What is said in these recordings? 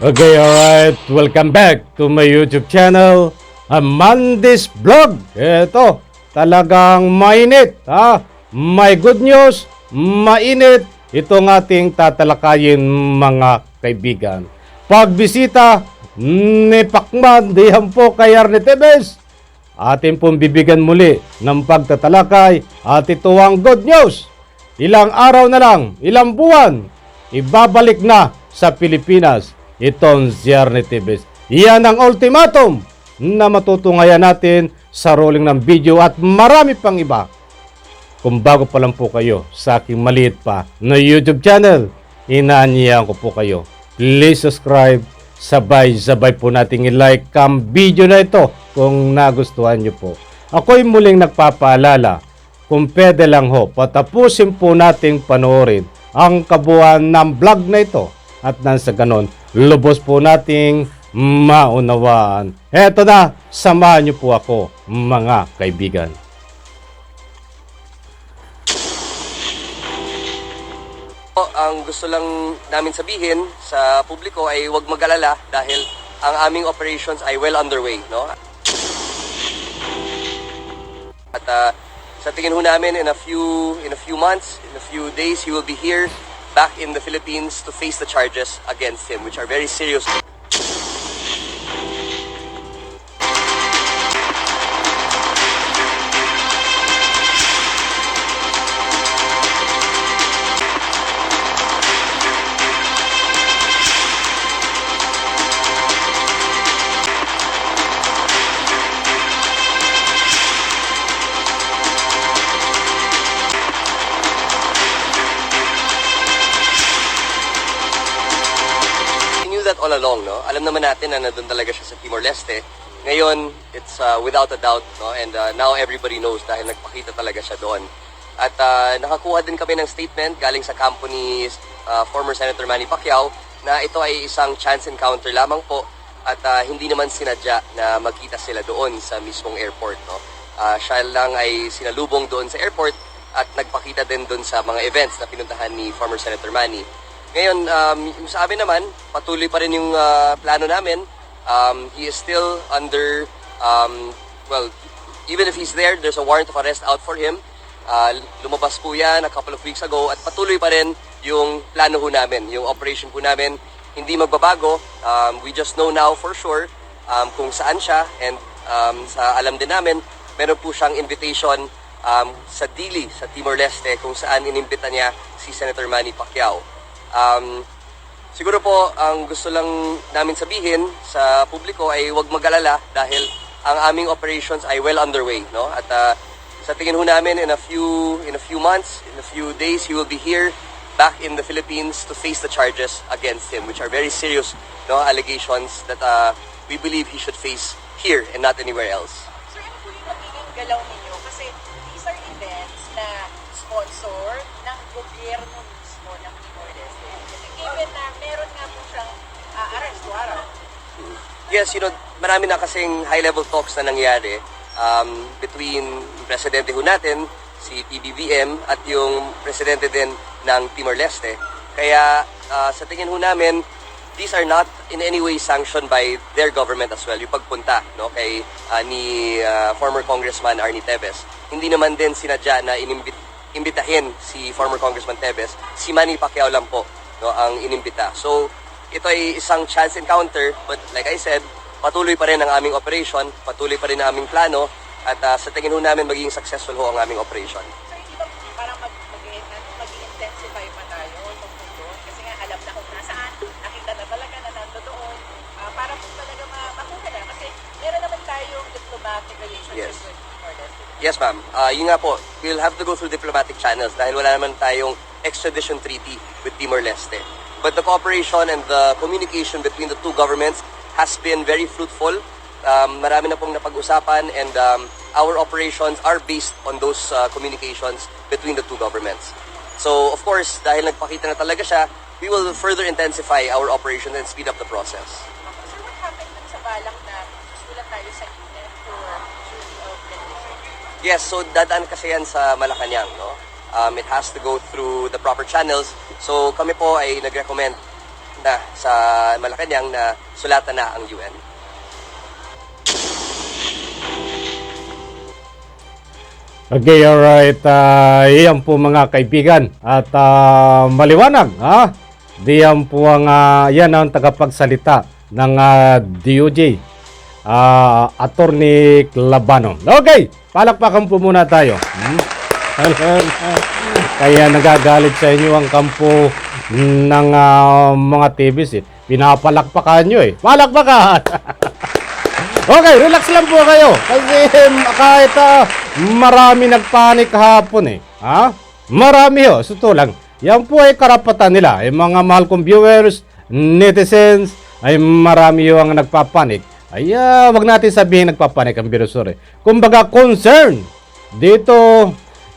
Okay, alright. Welcome back to my YouTube channel, Amandis Vlog. Ito, talagang mainit. Ha? May good news, mainit. Ito ng ating tatalakayin mga kaibigan. Pagbisita ni Pacman, diyan po kay Arne Tevez. Atin pong bibigyan muli ng pagtatalakay at ito ang good news. Ilang araw na lang, ilang buwan, ibabalik na sa Pilipinas itong si Arne Tevez. Iyan ang ultimatum na matutungayan natin sa rolling ng video at marami pang iba. Kung bago pa lang po kayo sa aking maliit pa na YouTube channel, inaanyayahan ko po kayo. Please subscribe, sabay-sabay po nating i-like ang video na ito kung nagustuhan nyo po. Ako'y muling nagpapaalala, kung pwede lang ho, patapusin po nating panoorin ang kabuuan ng vlog na ito at nang sa ganon, lubos po nating maunawaan. Eto na, samahan nyo po ako mga kaibigan. Po, ang gusto lang namin sabihin sa publiko ay huwag mag-alala dahil ang aming operations ay well underway, no? At ah, sa tingin ho namin in a few in a few months, in a few days, he will be here back in the Philippines to face the charges against him which are very serious. Alam naman natin na nandun talaga siya sa Timor-Leste. Ngayon, it's uh, without a doubt, no? And uh, now everybody knows dahil nagpakita talaga siya doon. At uh, nakakuha din kami ng statement galing sa kampo ni uh, former Senator Manny Pacquiao na ito ay isang chance encounter lamang po at uh, hindi naman sinadya na magkita sila doon sa mismong airport, no? Uh, siya lang ay sinalubong doon sa airport at nagpakita din doon sa mga events na pinuntahan ni former Senator Manny. Ngayon, um, sa amin naman, patuloy pa rin yung uh, plano namin. Um, he is still under, um, well, even if he's there, there's a warrant of arrest out for him. Uh, lumabas po yan a couple of weeks ago at patuloy pa rin yung plano ho namin, yung operation po namin. Hindi magbabago. Um, we just know now for sure um, kung saan siya and um, sa alam din namin, meron po siyang invitation um, sa Dili, sa Timor-Leste, kung saan inimbita niya si Senator Manny Pacquiao. Um, siguro po, ang gusto lang namin sabihin sa publiko ay huwag mag-alala dahil ang aming operations ay well underway. No? At uh, sa tingin ho namin, in a few in a few months, in a few days, he will be here back in the Philippines to face the charges against him, which are very serious no, allegations that uh, we believe he should face here and not anywhere else. Sir, ano po yung galaw ninyo? Kasi these are events na sponsor ng gobyerno mismo ng Timor-Leste. Given na meron nga po siyang uh, arrest warrant. Yes, you know, marami na kasing high-level talks na nangyari um, between presidente ho natin, si PBBM, at yung presidente din ng Timor-Leste. Kaya uh, sa tingin ho namin, these are not in any way sanctioned by their government as well. Yung pagpunta no, kay uh, ni uh, former Congressman Arnie Tevez. Hindi naman din sinadya na inimbit imbitahin si former Congressman Tevez. Si Manny Pacquiao lang po no, ang inimbita. So, ito ay isang chance encounter, but like I said, patuloy pa rin ang aming operation, patuloy pa rin ang aming plano, at uh, sa tingin ho namin magiging successful ho ang aming operation. Sir, hindi ba parang mag, mag, mag, intensify pa tayo doon? Kasi nga alam na kung nasaan, nakita na talaga na nando doon. Ah, para po talaga ma- makuha na. Kasi meron naman tayong diplomatic relationships Yes. with. Yes, ma'am. Uh, yun nga po, we'll have to go through diplomatic channels dahil wala naman tayong extradition treaty with Timor-Leste. But the cooperation and the communication between the two governments has been very fruitful. Um, marami na pong napag-usapan and um, our operations are based on those uh, communications between the two governments. So, of course, dahil nagpakita na talaga siya, we will further intensify our operation and speed up the process. Sir, what happened dun sa balak na susulat tayo sa unit for duty of rendition? Yes, so dadaan kasi yan sa Malacanang, no? Um, it has to go through the proper channels. So kami po ay nag-recommend na sa Malacanang na sulatan na ang UN. Okay, alright. Uh, iyan po mga kaibigan. At ah, maliwanag, ha? Diyan po ang, ah, yan ang tagapagsalita ng ah, DOJ. Ah, Attorney Labano. Okay, palakpakan po muna tayo. Hmm? Kaya nagagalit sa inyo ang kampo ng ah, mga TVs eh. Pinapalakpakan nyo eh. Palakpakan! Okay, relax lang po kayo. Kasi kahit ah, marami nagpanik kahapon eh. Ha? Marami ho, suto lang. Yan po ay karapatan nila. Yung mga mahal kong viewers, netizens, ay marami ho ang nagpapanik. Ay, ah, wag natin sabihin nagpapanik ang virusor eh. Kumbaga, concern dito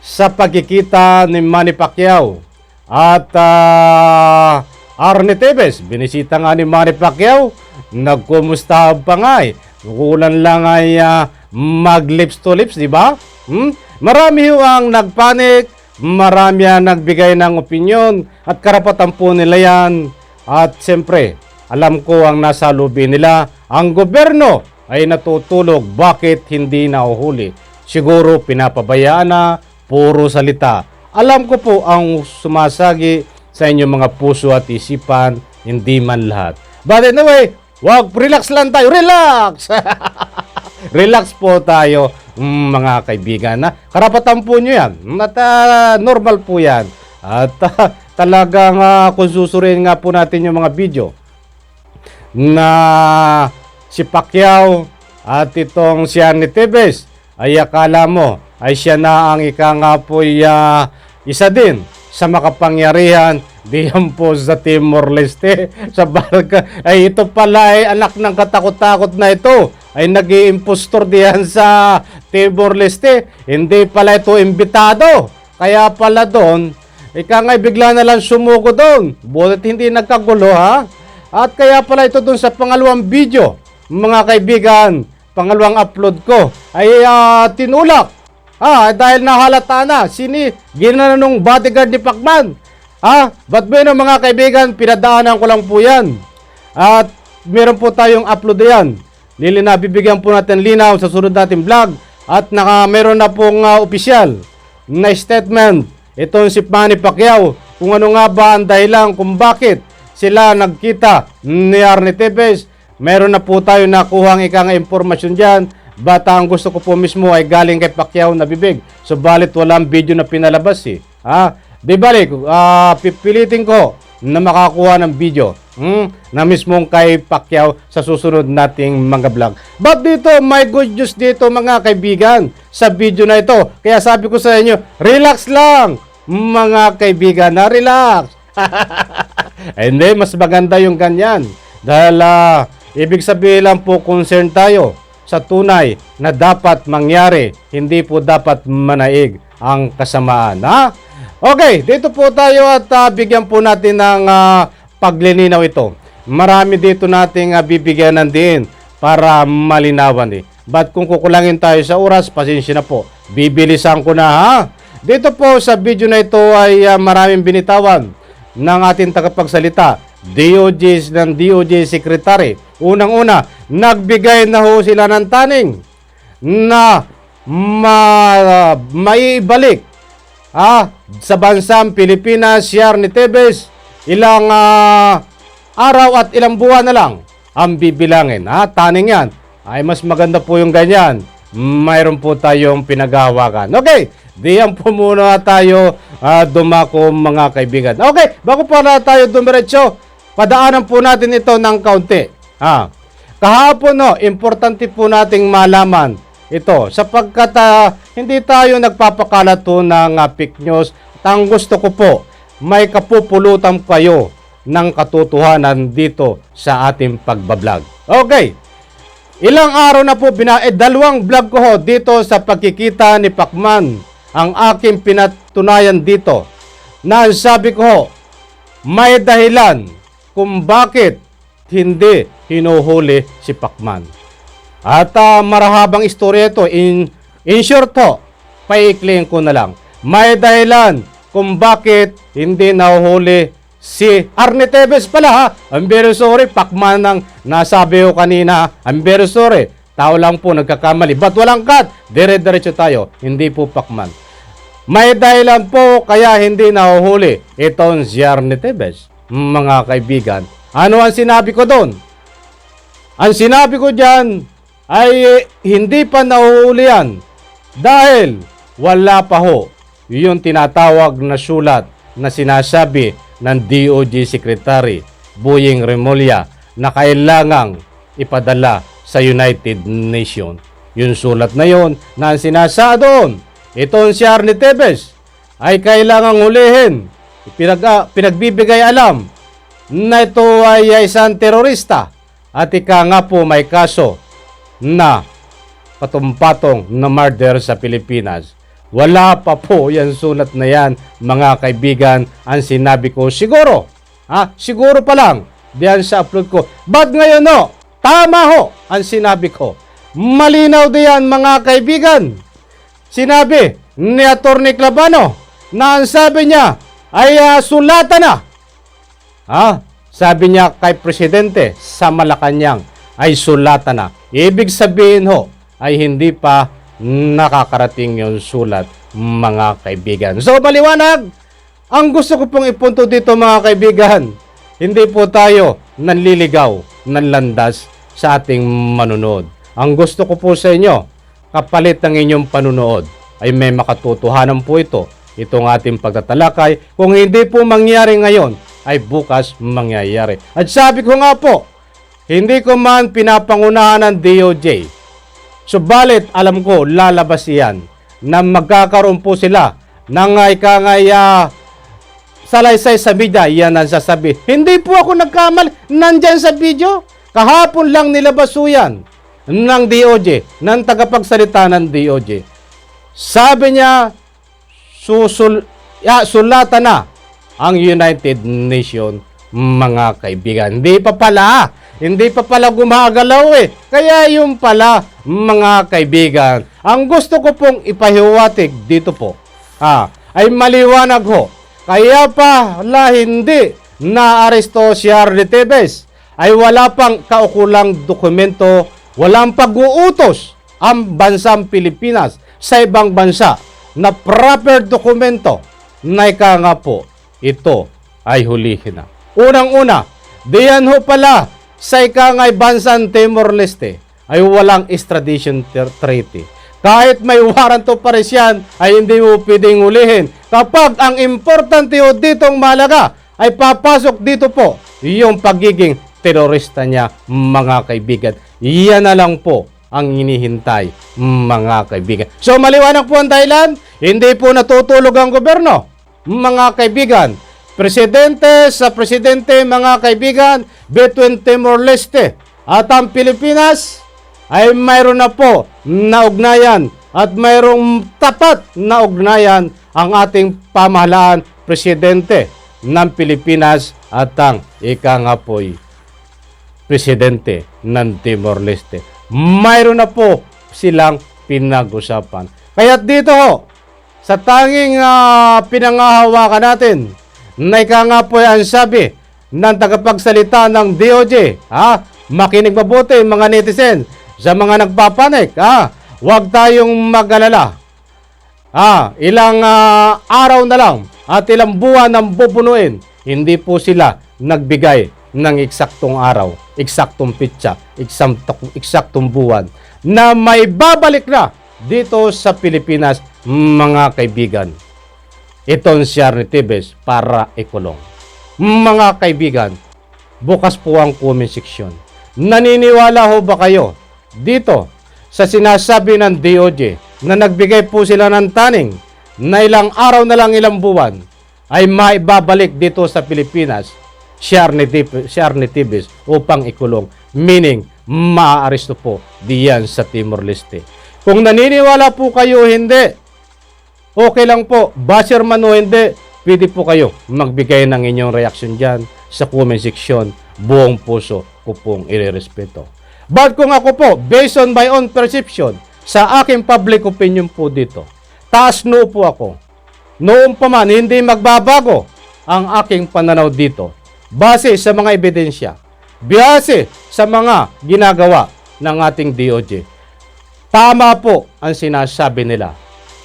sa pagkikita ni Manny Pacquiao at uh, Arne Tevez. Binisita nga ni Manny Pacquiao, nagkumusta pa nga eh. Kukulan lang ay ah, mag lips to lips, di ba? Hmm? Marami ho ang nagpanik, marami ang nagbigay ng opinion at karapatan po nila yan. At siyempre, alam ko ang nasa lobby nila, ang gobyerno ay natutulog bakit hindi nahuhuli. Siguro pinapabayaan na, puro salita. Alam ko po ang sumasagi sa inyong mga puso at isipan, hindi man lahat. But anyway, wag relax lang tayo, relax! relax po tayo mm, mga kaibigan na karapatan po nyo yan at ah, normal po yan at ah, talagang uh, kung susurin nga po natin yung mga video na si Pacquiao at itong si Arnie Tevez ay akala mo ay siya na ang ika nga ah, isa din sa makapangyarihan. Diyan po sa Timor Leste sa barka ay ito pala ay anak ng katakot-takot na ito. Ay nag impostor diyan sa Timor Leste hindi pala ito imbitado. Kaya pala doon ika nga bigla na lang sumuko doon. Bulit hindi nagkagulo ha? At kaya pala ito doon sa pangalawang video mga kaibigan pangalawang upload ko. Ay ah, tinulak Ah, dahil nahalata na, sini, ginana nung bodyguard ni Pacman. Ah, ba't ba yun, mga kaibigan, pinadaanan ko lang po yan. At meron po tayong upload yan. Lili na, bibigyan po natin linaw sa sunod natin vlog. At naka, meron na pong uh, opisyal na statement. Itong si Manny Pacquiao, kung ano nga ba ang dahilan kung bakit sila nagkita ni Arne Tevez. Meron na po tayo nakuha ang ikang impormasyon dyan. But ang gusto ko po mismo ay galing kay Pacquiao na bibig. Subalit walang video na pinalabas eh. Ha? Di balik, ah, pipilitin ko na makakuha ng video hmm, na mismong kay Pacquiao sa susunod nating mga vlog. But dito, my good news dito mga kaibigan sa video na ito. Kaya sabi ko sa inyo, relax lang mga kaibigan na relax. Hindi, mas maganda yung ganyan. Dahil ah, ibig sabihin lang po concern tayo sa tunay na dapat mangyari, hindi po dapat manaig ang kasamaan. Ha? Okay, dito po tayo at ah, bigyan po natin ng ah, paglilinaw ito. Marami dito nating ah, bibigyan ng din para malinawan eh. But kung kukulangin tayo sa oras, pasensya na po. Bibilisan ko na ha. Dito po sa video na ito ay ah, maraming binitawan ng ating tagapagsalita. DOJ ng DOJ Secretary. Unang-una, nagbigay na ho sila ng taning na ma, maibalik ah, sa bansang Pilipinas, Sierra ni Tevez, ilang ah, araw at ilang buwan na lang ang bibilangin. Ha? Taning yan. Ay mas maganda po yung ganyan. Mayroon po tayong pinaghahawakan. Okay, diyan po muna tayo ah, dumako mga kaibigan. Okay, bago pa na tayo dumiretso, padaanan po natin ito ng kaunti. Ha? Kahapon no, importante po nating malaman ito sapagkat ah, hindi tayo nagpapakalat po ng ah, fake news. At ang gusto ko po, may kapupulutan kayo ng katotohanan dito sa ating pagbablog. Okay, Ilang araw na po bina eh, dalawang vlog ko ho dito sa pagkikita ni Pacman. Ang aking pinatunayan dito na sabi ko ho, may dahilan kung bakit hindi hinuhuli si Pacman. At ah, marahabang istorya ito. In, in short ho, paikling ko na lang. May dahilan kung bakit hindi nahuhuli si Arne Tevez pala ha. I'm very sorry, Pacman ang nasabi ko kanina. I'm very sorry. Tao lang po nagkakamali. But walang cut. Dire-diretso tayo. Hindi po Pacman. May dahilan po kaya hindi nahuhuli itong si Arne Tevez. Mga kaibigan. Ano ang sinabi ko doon? Ang sinabi ko dyan ay eh, hindi pa nahuhuli yan dahil wala pa ho yung tinatawag na sulat na sinasabi ng DOJ Secretary Boying Remulla na kailangang ipadala sa United Nations. Yung sulat na yon na ang sinasa doon, itong si Arne Tevez ay kailangang hulihin. Pinag, ah, pinagbibigay alam na ito ay isang terorista at ika nga po may kaso na patumpatong na murder sa Pilipinas. Wala pa po yan sulat na yan, mga kaibigan, ang sinabi ko. Siguro, ha? Siguro pa lang, diyan sa upload ko. But ngayon no, tama ho ang sinabi ko. Malinaw diyan mga kaibigan. Sinabi ni Atty. Clabano na ang sabi niya ay ah, sulatan na Ha? Sabi niya kay Presidente sa Malacanang ay sulatan na. Ibig sabihin ho ay hindi pa nakakarating yung sulat mga kaibigan. So maliwanag, ang gusto ko pong ipunto dito mga kaibigan, hindi po tayo nanliligaw ng landas sa ating manunood. Ang gusto ko po sa inyo, kapalit ng inyong panunood, ay may makatotohanan po ito. Itong ating pagtatalakay, kung hindi po mangyari ngayon, ay bukas mangyayari. At sabi ko nga po, hindi ko man pinapangunahan ng DOJ. Subalit, alam ko, lalabas iyan na magkakaroon po sila ng ikangaya salaysay sa media, yan ang sasabi. Hindi po ako nagkamali. Nandyan sa video. Kahapon lang nilabas yan ng DOJ, ng tagapagsalita ng DOJ. Sabi niya, susul, ya, sulatan na ang United Nation mga kaibigan. Hindi pa pala, hindi pa pala gumagalaw eh. Kaya yung pala mga kaibigan, ang gusto ko pong ipahiwatig dito po, ah, ay maliwanag ho. Kaya pa la hindi na aresto si Arlie Tevez ay wala pang kaukulang dokumento, walang pag-uutos ang bansang Pilipinas sa ibang bansa na proper dokumento na ika nga po ito ay hulihin na. Unang-una, diyan ho pala sa ikangay bansang Timor-Leste ay walang extradition treaty. Kahit may warrant of arrest yan, ay hindi mo pwedeng hulihin. Kapag ang importante ho ditong malaga ay papasok dito po yung pagiging terorista niya, mga kaibigan. Iyan na lang po ang inihintay, mga kaibigan. So maliwanag po ang dahilan, hindi po natutulog ang gobyerno, mga kaibigan. Presidente sa presidente, mga kaibigan, between Timor-Leste at ang Pilipinas, ay mayroon na po na ugnayan at mayroong tapat na ugnayan ang ating pamahalaan presidente ng Pilipinas at ang ika nga po'y presidente ng Timor-Leste. Mayroon na po silang pinag-usapan. Kaya dito ho, sa tanging ah, pinangahawakan natin, na ika nga po ang sabi ng tagapagsalita ng DOJ, ha? makinig mabuti mga netizen sa mga nagpapanik, ha? huwag tayong mag-alala. Ah, ilang ah, araw na lang at ilang buwan ang bubunuin, hindi po sila nagbigay ng eksaktong araw, eksaktong pitsa, eksaktong, eksaktong buwan na may babalik na dito sa Pilipinas, mga kaibigan. Itong si Arne Tibes para ikulong. Mga kaibigan, bukas po ang comment section. Naniniwala ho ba kayo dito sa sinasabi ng DOJ na nagbigay po sila ng taning na ilang araw na lang ilang buwan ay maibabalik dito sa Pilipinas si Arne, Tibes upang ikulong. Meaning, maaaresto po diyan sa Timor-Leste. Kung naniniwala po kayo hindi, okay lang po. Basher man o hindi, pwede po kayo magbigay ng inyong reaction dyan sa comment section. Buong puso ko pong irerespeto. But kung ako po, based on my own perception, sa aking public opinion po dito, taas no po ako. Noon pa man, hindi magbabago ang aking pananaw dito base sa mga ebidensya, base sa mga ginagawa ng ating DOJ. Tama po ang sinasabi nila.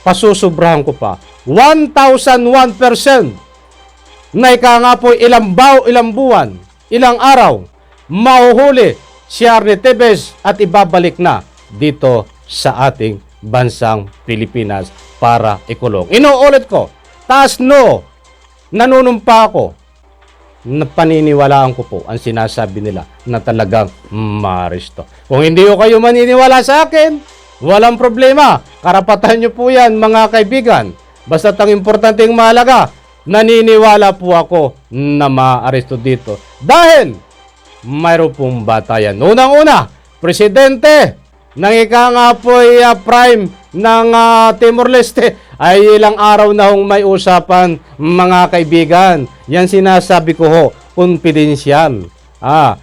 Pasusubrahan ko pa. 1,001% na ika nga po ilang baw, ilang buwan, ilang araw, mahuhuli si Arne Tevez at ibabalik na dito sa ating bansang Pilipinas para ikulong. Inuulit ko, taas no, nanunumpa ako na paniniwalaan ko po ang sinasabi nila na talagang maristo. Kung hindi ko kayo maniniwala sa akin, walang problema. Karapatan nyo po yan mga kaibigan. Basta ang importanteng mahalaga, naniniwala po ako na maaresto dito. Dahil mayroon pong batayan. Unang-una, presidente ng ika nga po ay ah, prime ng ah, Timor-Leste ay ilang araw na hong may usapan mga kaibigan. Yan sinasabi ko ho, confidential. Ah,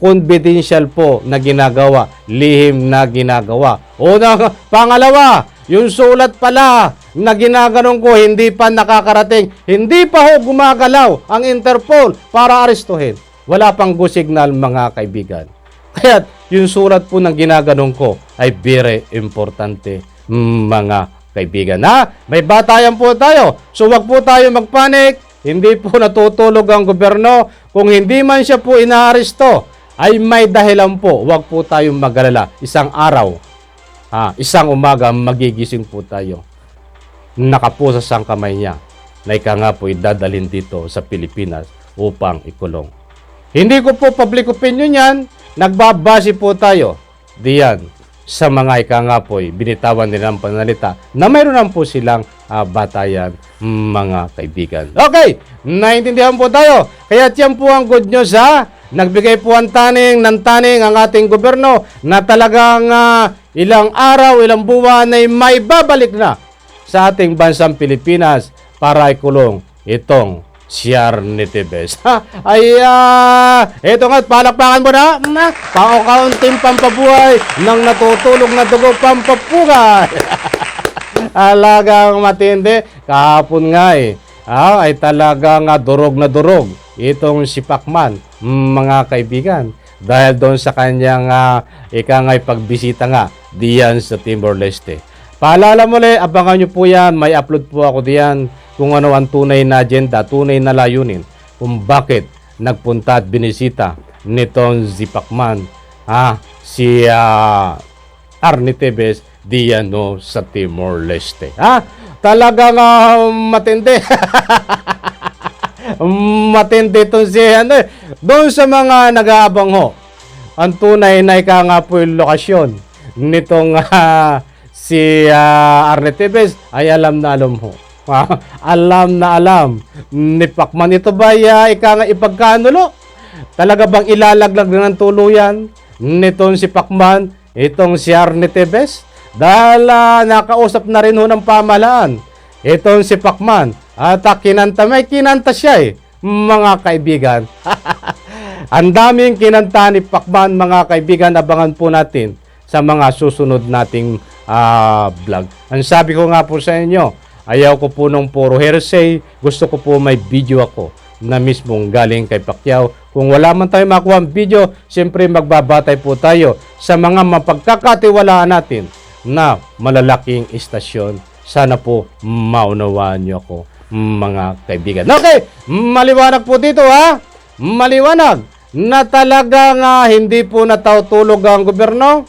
confidential po na ginagawa, lihim na ginagawa. Una, pangalawa, yung sulat pala na ginaganon ko hindi pa nakakarating, hindi pa ho gumagalaw ang Interpol para arestuhin. Wala pang go signal mga kaibigan. Kaya yung sulat po ng ginaganon ko ay very importante mga kaibigan. Ha? May batayan po tayo. So wag po tayo magpanik. Hindi po natutulog ang gobyerno. Kung hindi man siya po inaaresto, ay may dahilan po. Wag po tayong magalala. Isang araw, ha, isang umaga, magigising po tayo. Nakapusa sa kamay niya na ika nga po idadalhin dito sa Pilipinas upang ikulong. Hindi ko po public opinion yan. Nagbabase po tayo diyan sa mga ika nga po binitawan nila ng panalita na mayroon po silang ah, batayan mga kaibigan. Okay, naintindihan po tayo. Kaya yan po ang good news ha. Nagbigay po ang taning ng taning ang ating gobyerno na talagang ah, ilang araw, ilang buwan ay may babalik na sa ating bansang Pilipinas para ikulong itong siyar ni Tibes. Ha? Ay, ah, ito nga, palakpakan mo na, na kaunting pampabuhay ng natutulog na dugo pampapuhay. Alagang matindi, kahapon nga eh. Ah, ay talagang ah, durog na durog itong si Pacman, mga kaibigan. Dahil doon sa kanyang uh, ika nga'y pagbisita nga diyan sa Timor-Leste. Paalala mo le, abangan nyo po yan. May upload po ako diyan kung ano ang tunay na agenda, tunay na layunin. Kung bakit nagpunta at binisita nitong si Pacman, ah, si ah, Arnie Tevez diyan no, sa Timor-Leste. Ha? Talagang ah, matindi. matindi itong si ano eh. Doon sa mga nag-aabang ho, ang tunay na ika nga po yung lokasyon nitong ah, si uh, Arne Tevez ay alam na alam ho. Ah, alam na alam ni Pacman. Ito ba uh, ika nga ipagkanulo? Talaga bang ilalaglag ng tuluyan nitong si Pacman, itong si Arne Tevez? Dahil ah, nakausap na rin ho ng pamahalaan itong si Pacman. At uh, kinanta, may kinanta siya eh, mga kaibigan. Ang daming kinanta ni Pacman, mga kaibigan, abangan po natin sa mga susunod nating ah, vlog. Ang sabi ko nga po sa inyo, ayaw ko po nung puro hearsay, gusto ko po may video ako na mismong galing kay Pacquiao. Kung wala man tayo makuha ang video, siyempre magbabatay po tayo sa mga mapagkakatiwalaan natin na malalaking istasyon. Sana po maunawaan niyo ako, mga kaibigan. Okay, maliwanag po dito ha. Maliwanag na talagang ah, hindi po natutulog ang gobyerno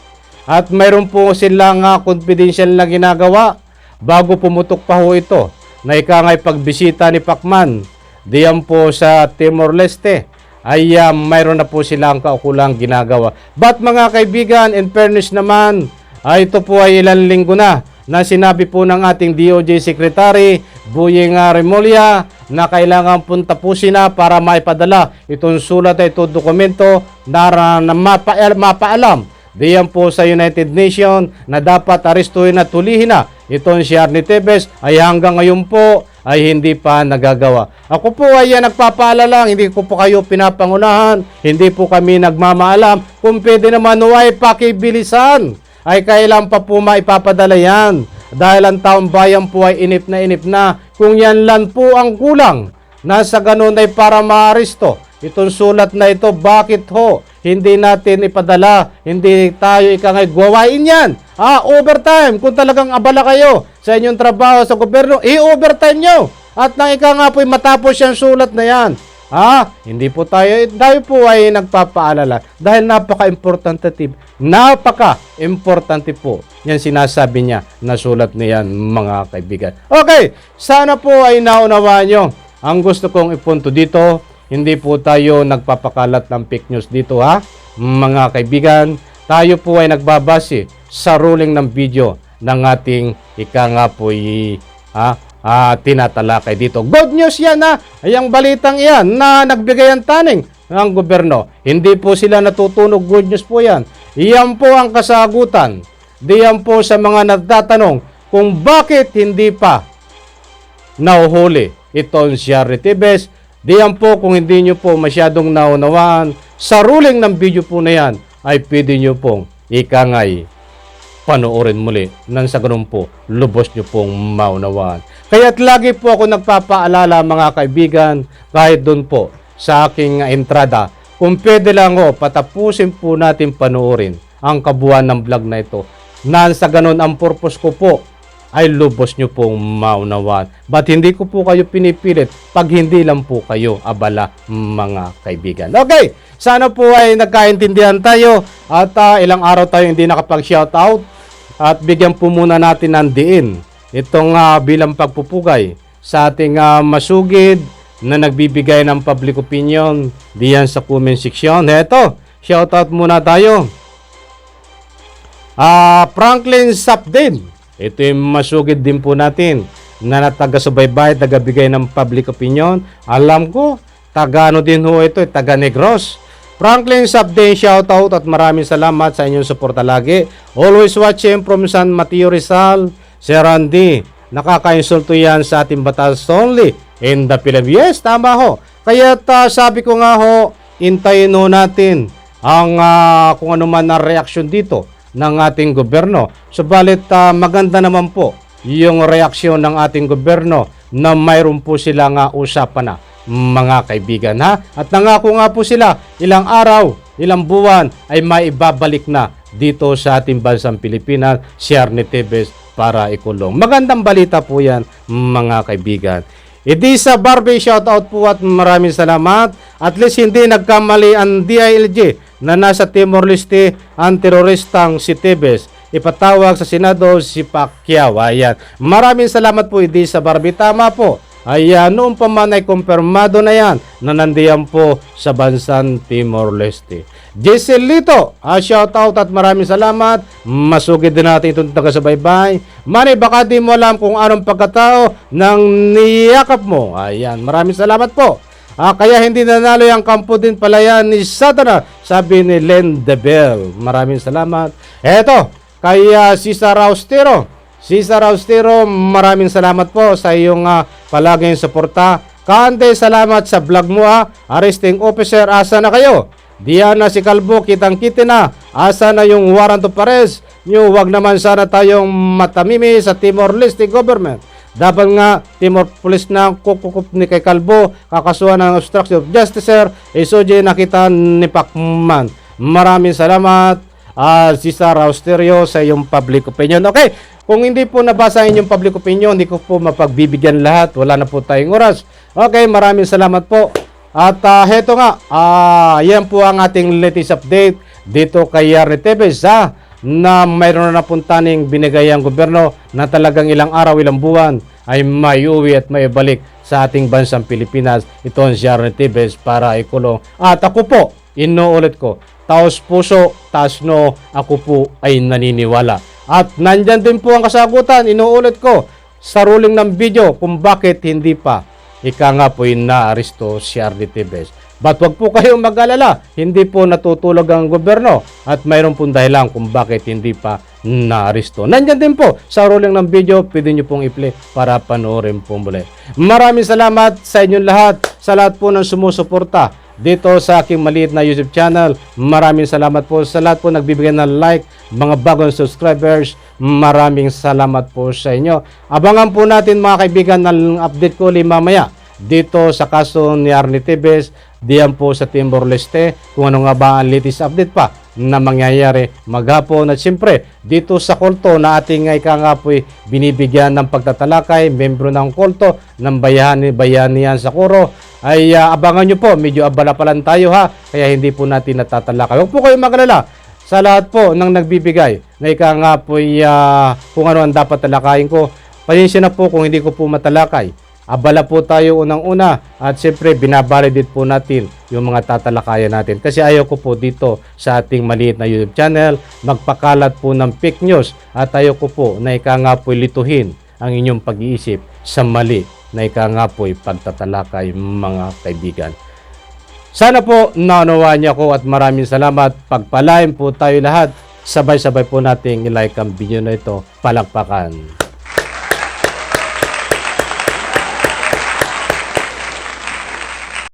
at mayroon po silang uh, confidential na ginagawa bago pumutok pa ho ito na ika nga'y pagbisita ni Pacman diyan po sa Timor-Leste ay uh, mayroon na po silang kaukulang ginagawa. But mga kaibigan, in fairness naman, ay ito po ay ilang linggo na na sinabi po ng ating DOJ Secretary Buying Remulla na kailangan pong tapusin na para maipadala itong sulat ay ito dokumento na, na mapa, mapaalam. Diyan po sa United Nations na dapat arestuhin at tulihin na itong si Arnie Tevez. Ay hanggang ngayon po ay hindi pa nagagawa. Ako po ay uh, nagpapaalala, hindi ko po kayo pinapangunahan, hindi po kami nagmamaalam kung pwede naman ay pakibilisan ay kailan pa po maipapadala yan dahil ang taong bayan po ay inip na inip na kung yan lang po ang kulang Nasa ganun ay para maaresto. Itong sulat na ito, bakit ho? Hindi natin ipadala, hindi tayo ikangay gawain yan. Ah, overtime. Kung talagang abala kayo sa inyong trabaho sa gobyerno, i-overtime nyo. At nang ika nga po'y matapos yung sulat na yan. Ah, hindi po tayo, tayo po ay nagpapaalala dahil napaka-importante tip, napaka-importante po yan sinasabi niya na sulat niyan mga kaibigan. Okay, sana po ay naunawaan nyo. Ang gusto kong ipunto dito, hindi po tayo nagpapakalat ng fake news dito ha, mga kaibigan. Tayo po ay nagbabase sa ruling ng video ng ating ika nga po ha, ah, tinatalakay dito. Good news yan ha, ay ang balitang yan na nagbigay ang taning ng gobyerno. Hindi po sila natutunog, good news po yan. Iyan po ang kasagutan. Diyan po sa mga nagtatanong kung bakit hindi pa nauhuli itong si Tibes. Diyan po kung hindi nyo po masyadong naunawaan sa ruling ng video po na yan ay pwede nyo pong ikangay panoorin muli nang sa ganun po lubos nyo pong maunawaan. Kaya't lagi po ako nagpapaalala mga kaibigan kahit doon po sa aking entrada kung pwede lang ho patapusin po natin panoorin ang kabuuan ng vlog na ito na sa ganun ang purpose ko po ay lubos nyo pong maunawaan. But hindi ko po kayo pinipilit pag hindi lang po kayo abala mga kaibigan. Okay, sana po ay nagkaintindihan tayo at ah, ilang araw tayo hindi nakapag-shoutout at bigyan po muna natin ng diin itong ah, bilang pagpupugay sa ating ah, masugid na nagbibigay ng public opinion diyan sa comment section. Heto, shoutout muna tayo. Ah, Franklin Sapdin. Ito yung masugid din po natin na nataga-subaybay, taga-bigay ng public opinion. Alam ko, taga ano din ho ito, eh, taga Negros. Franklin Sapdin, shoutout at maraming salamat sa inyong suporta lagi. Always watching from San Mateo Rizal, Sir Randy. Nakaka-insulto yan sa ating batas only in the Philippines. Yes, tama ho. Kaya ta, sabi ko nga ho, intayin ho natin ang ah, kung ano man na reaksyon dito ng ating gobyerno. Subalit ah, maganda naman po yung reaksyon ng ating gobyerno na mayroon po sila nga usapan na mga kaibigan ha. At nangako nga po sila ilang araw, ilang buwan ay maibabalik na dito sa ating bansang Pilipinas si Arne Tevez para ikulong. Magandang balita po yan mga kaibigan. Edisa Barbie, shoutout po at maraming salamat. At least hindi nagkamali ang DILG na nasa Timor-Leste ang teroristang si Tebes. Ipatawag sa Senado si Pacquiao. Ayan. Maraming salamat po Edisa Barbie. Tama po. Ayan, noong pa man ay kumpirmado na yan na nandiyan po sa bansang Timor-Leste. Giselle Lito, ah, shoutout at maraming salamat. Masugid din natin itong taga-subaybay. Manny, baka di mo alam kung anong pagkatao ng niyakap mo. Ayan, maraming salamat po. Ah, kaya hindi nanalo yung kampo din pala yan ni Satana, sabi ni Len Debel. Maraming salamat. Eto, kaya si Sarah Austero. Cesar Austero, maraming salamat po sa iyong ah, palaging suporta. Kante, salamat sa vlog mo ha. Arresting officer, asa na kayo? Diana si Kalbo, kitang kiti na. Asa na yung warrant of arrest? Nyo, wag naman sana tayong matamimi sa Timor-Leste government. Dapat nga, Timor Police na kukukup ni kay Kalbo, kakasuhan ng obstruction of justice, sir. Isoje nakita ni Pacman. Maraming salamat ah si Sarah Austerio sa iyong public opinion. Okay, kung hindi po nabasa ang inyong public opinion, hindi ko po mapagbibigyan lahat. Wala na po tayong oras. Okay, maraming salamat po. At ah, heto nga, ah, yan po ang ating latest update dito kay Yarne Tevez ha, na mayroon na napuntaning binigay ang gobyerno na talagang ilang araw, ilang buwan ay may uwi at may balik sa ating bansang Pilipinas. Ito ang si Yarne Tevez para ikulong. At ako po, inuulit ko, taos puso, taos no, ako po ay naniniwala. At nandyan din po ang kasagutan, inuulit ko, sa ruling ng video kung bakit hindi pa ika nga po yung naaresto si Arlie Tibes. But wag po kayong mag-alala, hindi po natutulog ang gobyerno at mayroon pong dahilan kung bakit hindi pa naaresto. Nandyan din po sa ruling ng video, pwede nyo pong i-play para panoorin po muli. Maraming salamat sa inyong lahat, sa lahat po ng sumusuporta dito sa aking maliit na YouTube channel. Maraming salamat po sa lahat po nagbibigay ng like, mga bagong subscribers. Maraming salamat po sa inyo. Abangan po natin mga kaibigan ng update ko ulit mamaya dito sa kaso ni Arnie Tibes, diyan po sa Timor Leste, kung ano nga ba ang latest update pa na mangyayari maghapon at siyempre dito sa kulto na ating ika nga po'y binibigyan ng pagtatalakay, membro ng kulto ng bayani, bayanihan sa Kuro ay ah, abangan nyo po, medyo abala pa lang tayo ha, kaya hindi po natin natatalakay. Huwag po kayong magalala, sa lahat po ng nagbibigay na ika nga po kung ano ang dapat talakayin ko. Pasensya na po kung hindi ko po matalakay. Abala po tayo unang-una at siyempre binabalidate po natin yung mga tatalakayan natin. Kasi ayaw ko po dito sa ating maliit na YouTube channel magpakalat po ng fake news at ayaw ko po na ika nga po lituhin ang inyong pag-iisip sa mali na ika nga po pagtatalakay mga kaibigan. Sana po naunawaan niyo ako at maraming salamat. Pagpalain po tayo lahat. Sabay-sabay po nating i-like ang video na ito. Palakpakan.